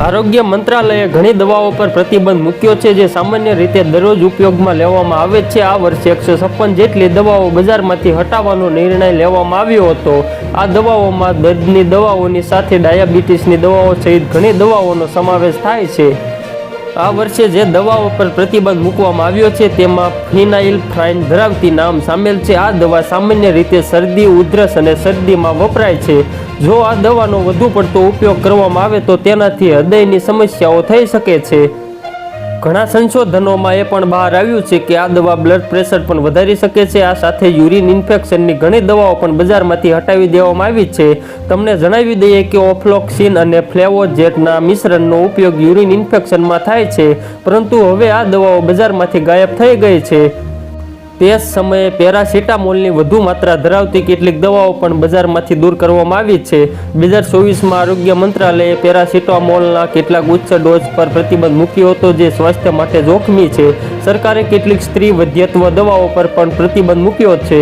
આરોગ્ય મંત્રાલયે ઘણી દવાઓ પર પ્રતિબંધ મૂક્યો છે, જે સામાન્ય રીતે દરરોજ ઉપયોગમાં લેવામાં આવે છે. આ વર્ષે એકસો છપ્પન જેટલી દવાઓ બજારમાંથી હટાવવાનો નિર્ણય લેવામાં આવ્યો હતો. આ દવાઓમાં દર્દની દવાઓની સાથે ડાયાબિટીસની દવાઓ સહિત ઘણી દવાઓનો સમાવેશ થાય છે. આ વર્ષે જે દવાઓ પર પ્રતિબંધ મૂકવામાં આવ્યો છે, તેમાં ફિનાઇલ ફ્રાઇન ધરાવતી નામ સામેલ છે. આ દવા સામાન્ય રીતે શરદી, ઉધરસ અને શરદીમાં વપરાય છે. જો આ દવાનો વધુ પડતો ઉપયોગ કરવામાં આવે તો તેનાથી હૃદયની સમસ્યાઓ થઈ શકે છે. ઘણા સંશોધનોમાં એ પણ બહાર આવ્યું છે કે આ દવા બ્લડ પ્રેશર પણ વધારી શકે છે. આ સાથે યુરિન ઇન્ફેક્શનની ઘણી દવાઓ પણ બજારમાંથી હટાવી દેવામાં આવી છે. તમને જણાવી દઈએ કે ઓફ્લોક્સિન અને ફ્લેવોજેટના મિશ્રણનો ઉપયોગ યુરિન ઇન્ફેક્શનમાં થાય છે. પરંતુ હવે આ દવાઓ બજારમાંથી ગાયબ થઈ ગઈ છે. તે સમયે પેરાસિટામોલની વધુ માત્રા ધરાવતી કેટલીક દવાઓ પણ બજારમાંથી દૂર કરવામાં આવી છે. બે હજાર ચોવીસમાં આરોગ્ય મંત્રાલયે પેરાસિટામોલના કેટલાક ઉચ્ચ ડોઝ પર પ્રતિબંધ મૂક્યો હતો, જે સ્વાસ્થ્ય માટે જોખમી છે. સરકારે કેટલીક સ્ત્રી વધ્યત્વ દવાઓ પર પણ પ્રતિબંધ મૂક્યો છે.